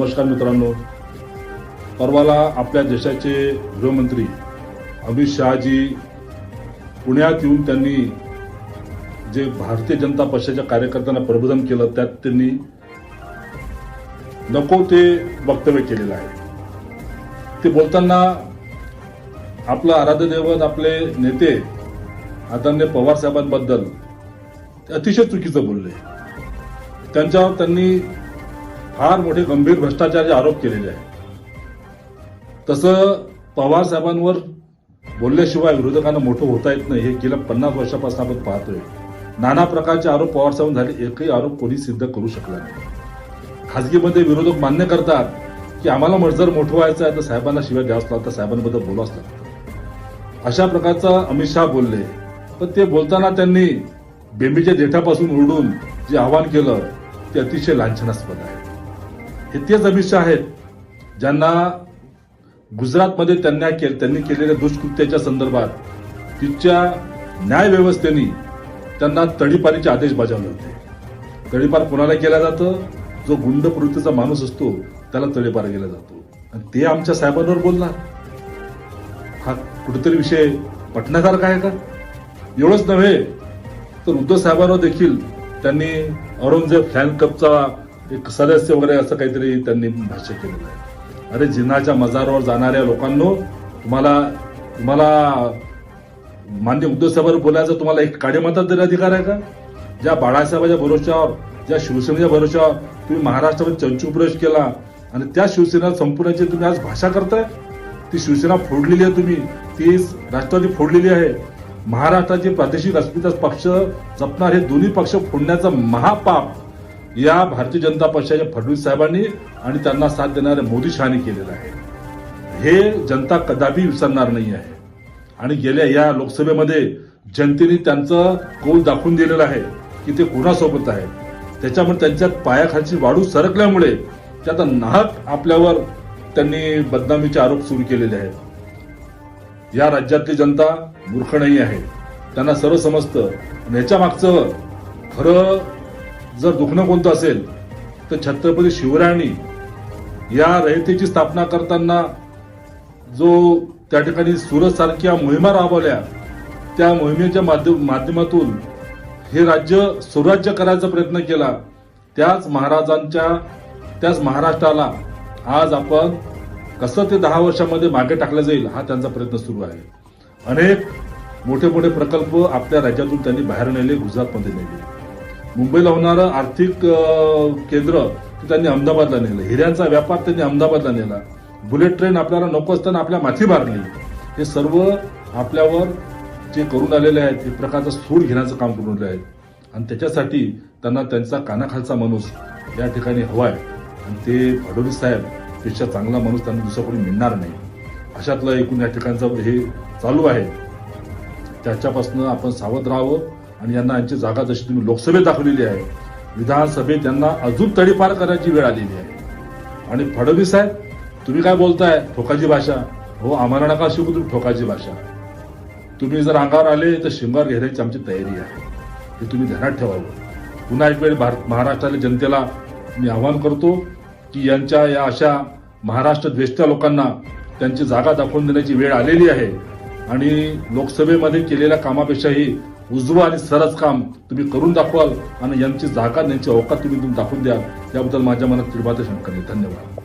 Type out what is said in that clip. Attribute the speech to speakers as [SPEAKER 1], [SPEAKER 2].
[SPEAKER 1] नमस्कार मित्रांनो. परवाला आपल्या देशाचे गृहमंत्री अमित शहाजी पुण्यात येऊन त्यांनी जे भारतीय जनता पक्षाच्या कार्यकर्त्यांना प्रबोधन केलं त्यात त्यांनी नको ते वक्तव्य केलेलं आहे. ते बोलताना आपलं आराध्य दैवत आपले नेते आदरणीय पवार साहेबांबद्दल ते अतिशय चुकीचं बोलले. त्यांच्यावर त्यांनी फार मोठे गंभीर भ्रष्टाचाराचे आरोप केलेले आहेत. तसं पवार साहेबांवर बोलल्याशिवाय विरोधकांना मोठं होता येत नाही हे गेल्या पन्नास वर्षापासून आपण पाहतोय. नाना प्रकारचे आरोप पवार साहेब झाले एकही आरोप कोणी सिद्ध करू शकला नाही. खासगीमध्ये विरोधक मान्य करतात की आम्हाला मग जर मोठं व्हायचं आहे तर साहेबांना शिवाय द्यावंच लागतं साहेबांबद्दल बोलावंच लागतं. अशा प्रकारचं अमित शहा बोलले. पण ते बोलताना त्यांनी बेंबीच्या देठापासून उडून जे आवाहन केलं ते अतिशय लांछनास्पद आहे. हे तेच अमित शहा आहेत ज्यांना गुजरातमध्ये त्यांना केल त्यांनी केलेल्या दुष्कृत्याच्या संदर्भात तिथच्या न्यायव्यवस्थेने त्यांना तडीपारीचे आदेश बजावले होते. तडीपार कोणाला केला जातं? जो गुंड प्रवृत्तीचा माणूस असतो त्याला तडीपार केला जातो. आणि ते आमच्या साहेबांवर बोलणार. हा कुठेतरी विषय पटण्यासारखा आहे का? एवढंच नव्हे तर उद्धव साहेबांवर देखील त्यांनी औरंगजेब फॅन क्लबचा एक सदस्य वगैरे असं काहीतरी त्यांनी भाष्य केलेलं आहे. अरे जिन्हाच्या मजारावर जाणाऱ्या लोकांनो तुम्हाला तुम्हाला मान्य उद्धवसाहेबांवर बोलायचं तुम्हाला एक काडे तरी अधिकार आहे का? ज्या बाळासाहेबाच्या भरोश्यावर ज्या शिवसेनेच्या भरोश्यावर तुम्ही महाराष्ट्रामध्ये चंचू प्रवेश केला आणि त्या शिवसेना संपूर्णाची तुम्ही आज भाषा करताय ती शिवसेना फोडलेली आहे तुम्ही ती राष्ट्रवादी फोडलेली आहे. महाराष्ट्राचे प्रादेशिक अस्मिता पक्ष जपणार हे दोन्ही पक्ष फोडण्याचं महापाप. या भारतीय जनता पक्षाच्या फडणवीस साहेबांनी आणि त्यांना साथ देणाऱ्या मोदी शहानी केलेलं आहे. हे जनता कदापि विसरणार नाही आहे. आणि गेल्या या लोकसभेमध्ये जनतेने त्यांचं कौल दाखवून दिलेलं आहे की ते कोणासोबत आहे. त्याच्यामुळे त्यांच्या पायाखालची वाढू सरकल्यामुळे ते आता नाहक आपल्यावर त्यांनी बदनामीचे आरोप सुरू केलेले आहेत. या राज्यातली जनता मूर्ख नाही आहे. त्यांना सर्व समजतं आणि याच्या मागचं खरं जर दुखणं कोणतं असेल तर छत्रपती शिवरायांनी या रयतेची स्थापना करताना जो त्या ठिकाणी सुरत सारख्या मोहिमा राबवल्या त्या मोहिमेच्या माध्यम माध्यमातून हे राज्य सुराज्य करायचा प्रयत्न केला. त्याच महाराजांच्या त्याच महाराष्ट्राला आज आपण कसं ते दहा वर्षामध्ये मागे टाकलं जाईल हा त्यांचा प्रयत्न सुरू आहे. अनेक मोठे मोठे प्रकल्प आपल्या राज्यातून त्यांनी बाहेर नेले गुजरातमध्ये नेले. मुंबईला होणारं आर्थिक केंद्र त्यांनी अहमदाबादला नेलं. हिऱ्यांचा व्यापार त्यांनी अहमदाबादला नेला. बुलेट ट्रेन आपल्याला नको असताना आपल्या माथी मारली. हे सर्व आपल्यावर जे करून आलेले आहेत एक प्रकारचं सूड घेण्याचं काम करून आले आहेत. आणि त्याच्यासाठी त्यांना त्यांचा कानाखालचा माणूस या ठिकाणी हवाय. आणि ते फडणवीस साहेबपेक्षा चांगला माणूस त्यांना दुसरा कोणी मिळणार नाही. अशातलं एकूण या ठिकाणचं हे चालू आहे. त्याच्यापासून आपण सावध राहावं. आणि यांना यांची जागा जशी तुम्ही लोकसभेत दाखवलेली आहे विधानसभेत यांना अजून तडीपार करायची वेळ आलेली आहे. आणि फडणवीस साहेब तुम्ही काय बोलताय? ठोकाची भाषा. हो आम्हाला नका शिकू तुम्ही ठोकाची भाषा. तुम्ही जर अंगावर आले तर शिंगार घेण्याची आमची तयारी आहे. हे तुम्ही ध्यानात ठेवावं. पुन्हा एक वेळ भारत महाराष्ट्राच्या जनतेला मी आवाहन करतो की यांच्या या अशा महाराष्ट्र द्वेष्ट्या लोकांना त्यांची जागा दाखवून देण्याची वेळ आलेली आहे. आणि लोकसभेमध्ये केलेल्या कामापेक्षाही उजवं आणि सरस काम तुम्ही करून दाखवाल आणि यांची जागा यांची अवकाश तुम्ही दाखवून द्याल. याबद्दल माझ्या मनात निर्माते शंका नाही. धन्यवाद.